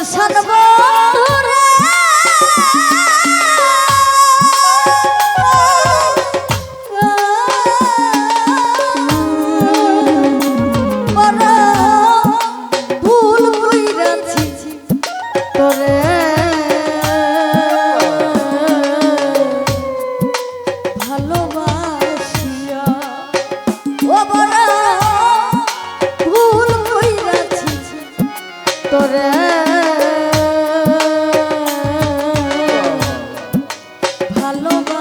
পাশান বন্ধুরে। তোরে ভালোবাসিয়া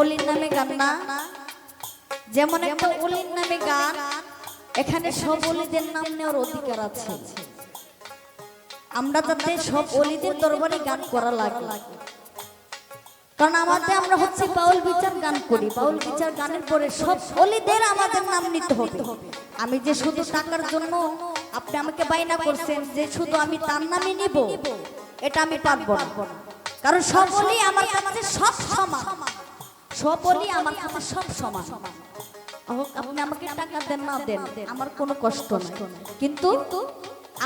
অলির নামে গান না? যেমন একটা অলির নামে গান, এখানে সব অলিদের নাম নেওয়ার অধিকার আছে। আমরা যাতে সব অলিদের দরবারে গান করা লাগে। কারণ আমাদের আমরা হচ্ছে বাউল বিচার গান করি। বাউল বিচার গানের পরে সব অলিদের আমাদের নাম নিতে হবে। আমি যে শুধু টাকার জন্য আপনি আমাকে বাইনা করছেন, যে শুধু আমি তার নামই নিব, এটা আমি পারব না। কারণ অলি আমার কাছে সব সমান। সবলি আমার কাছে সব সমান। হোক আপনি আমাকে টাকা দেন না দেন আমার কোনো কষ্ট নাই। কিন্তু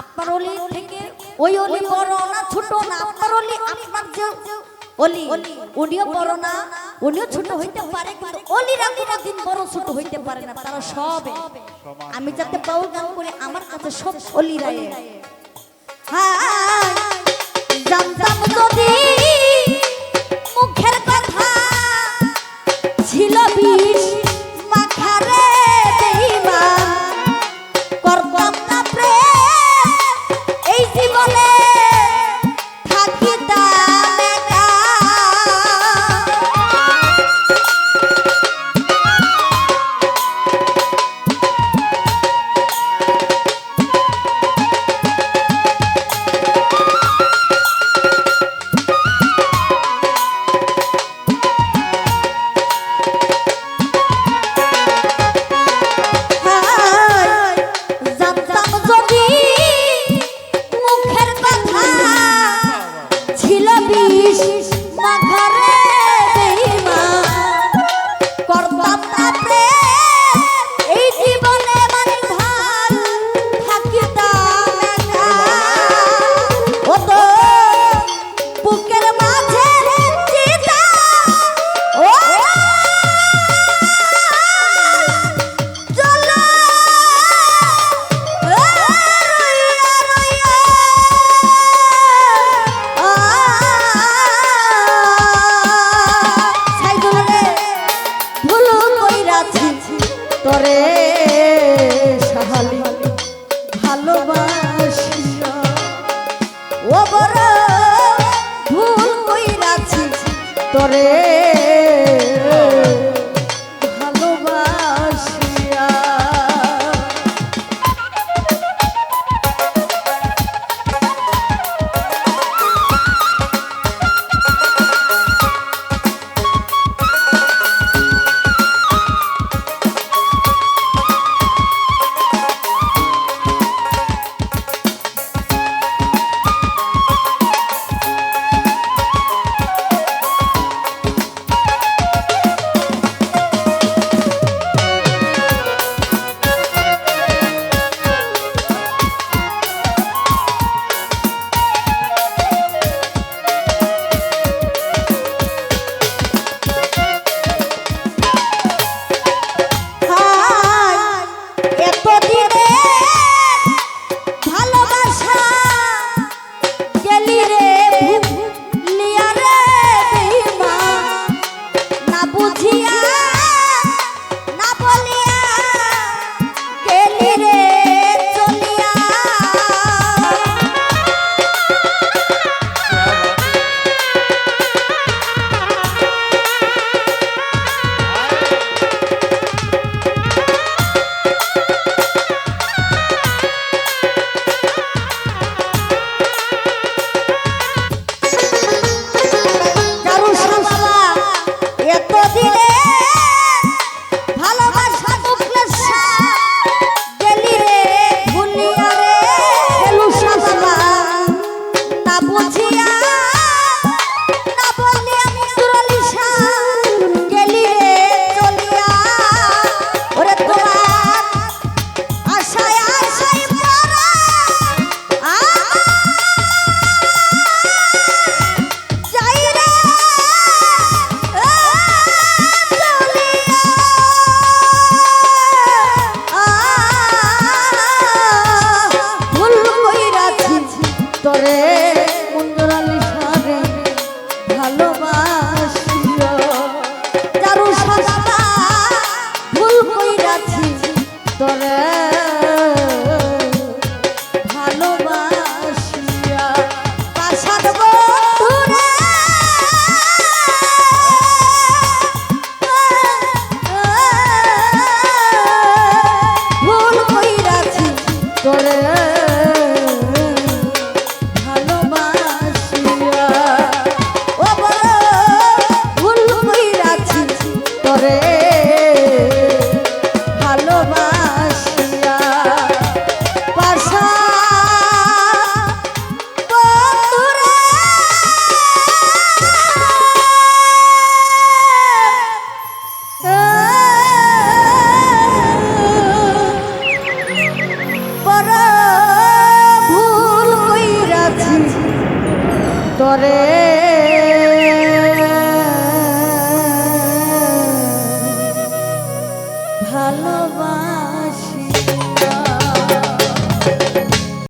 আপনার অলি থেকে ওই অলি বড় না ছোট না আপনার অলি আপনার যে অলি। উনিও বড় না উনিও ছোট হইতে পারে কিন্তু অলিরা কোনো দিন বড় ছোট হইতে পারে না তারা সবে। আমি যাতে পাও গান করে আমার কাছে সব অলি রায় হ্যাঁ জানতাম যদি করে তরে মুন্দরালে করে। ভালোবাসিয়া পাশা। পর ভুল কইরাছি তরে।